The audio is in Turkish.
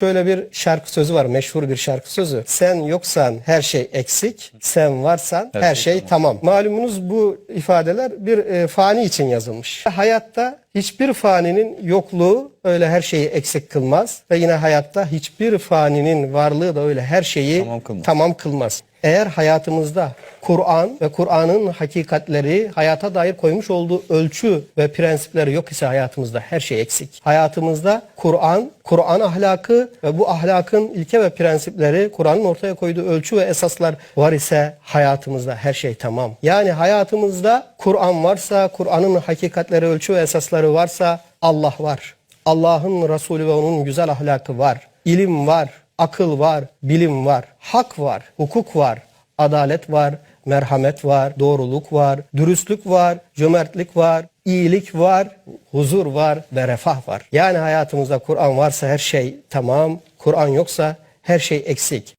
Şöyle bir şarkı sözü var, meşhur bir şarkı sözü. Sen yoksan her şey eksik, sen varsan her, şey, tamam. Malumunuz bu ifadeler bir e, fani için yazılmış. Hayatta hiçbir faninin yokluğu öyle her şeyi eksik kılmaz ve yine hayatta hiçbir faninin varlığı da öyle her şeyi Tamam kılmaz. tamam kılmaz. Eğer hayatımızda Kur'an ve Kur'an'ın hakikatleri hayata dair koymuş olduğu ölçü ve prensipleri yok ise hayatımızda her şey eksik. Hayatımızda Kur'an, Kur'an ahlakı ve bu ahlakın ilke ve prensipleri Kur'an'ın ortaya koyduğu ölçü ve esaslar var ise hayatımızda her şey tamam. Yani hayatımızda Kur'an varsa, Kur'an'ın hakikatleri, ölçü ve esasları varsa Allah var. Allah'ın Resulü ve onun güzel ahlakı var. İlim var, akıl var, bilim var, hak var, hukuk var, adalet var, merhamet var, doğruluk var, dürüstlük var, cömertlik var, iyilik var, huzur var ve refah var. Yani hayatımızda Kur'an varsa her şey tamam, Kur'an yoksa her şey eksik.